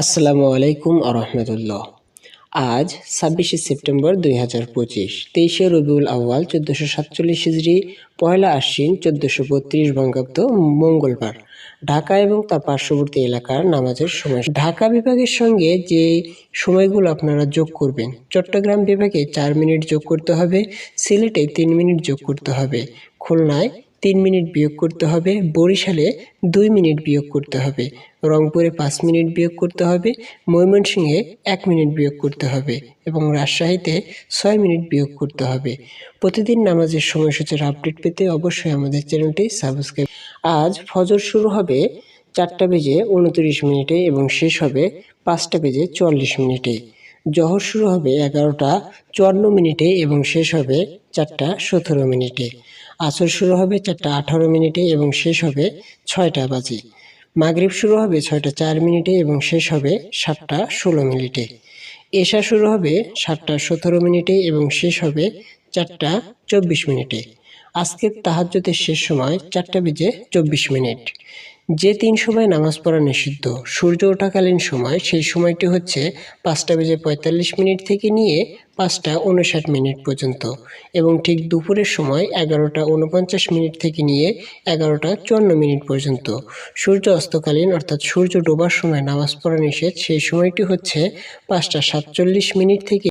আসসালামু আলাইকুম আরহামতুল্লাহ আজ ছাব্বিশে সেপ্টেম্বর দুই হাজার পঁচিশ, তেইশে রবিউল আউয়াল চোদ্দোশো সাতচল্লিশ হিজড়ি পয়লা আশ্বিন চোদ্দোশো বত্রিশ বঙ্গাব্দ, মঙ্গলবার। ঢাকা এবং তার পার্শ্ববর্তী এলাকার নামাজের সময়। ঢাকা বিভাগের সঙ্গে যে সময়গুলো আপনারা যোগ করবেন, চট্টগ্রাম বিভাগে চার মিনিট যোগ করতে হবে, সিলেটে তিন মিনিট যোগ করতে হবে, খুলনায় তিন মিনিট বিয়োগ করতে হবে, বরিশালে দুই মিনিট বিয়োগ করতে হবে, রংপুরে পাঁচ মিনিট বিয়োগ করতে হবে, ময়মনসিংহে এক মিনিট বিয়োগ করতে হবে এবং রাজশাহীতে ছয় মিনিট বিয়োগ করতে হবে। প্রতিদিন নামাজের সময়সূচির আপডেট পেতে অবশ্যই আমাদের চ্যানেলটি সাবস্ক্রাইব। আজ ফজর শুরু হবে চারটা বেজে উনত্রিশ মিনিটে এবং শেষ হবে পাঁচটা বেজে চুয়াল্লিশ মিনিটে। জহর শুরু হবে এগারোটা চুয়ান্ন মিনিটে এবং শেষ হবে চারটা সতেরো মিনিটে। আসর শুরু হবে চারটা আঠারো মিনিটে এবং শেষ হবে ছয়টা বাজে। মাগরিব শুরু হবে ছয়টা চার মিনিটে এবং শেষ হবে সাতটা ষোলো মিনিটে। এশা শুরু হবে সাতটা সতেরো মিনিটে এবং শেষ হবে চারটা চব্বিশ মিনিটে। আজকের তাহাজ্জুদের শেষ সময় চারটা বেজে চব্বিশ মিনিট। যে তিন সময় নামাজ পড়া নিষিদ্ধ, সূর্য ওঠাকালীন সময়, সেই সময়টি হচ্ছে পাঁচটা বেজে পঁয়তাল্লিশ মিনিট থেকে নিয়ে পাঁচটা উনষাট মিনিট পর্যন্ত এবং ঠিক দুপুরের সময় এগারোটা উনপঞ্চাশ মিনিট থেকে নিয়ে এগারোটা চুয়ান্ন মিনিট পর্যন্ত। সূর্য অস্তকালীন, অর্থাৎ সূর্য ডোবার সময় নামাজ পড়া নিষেধ, সেই সময়টি হচ্ছে পাঁচটা সাতচল্লিশ মিনিট থেকে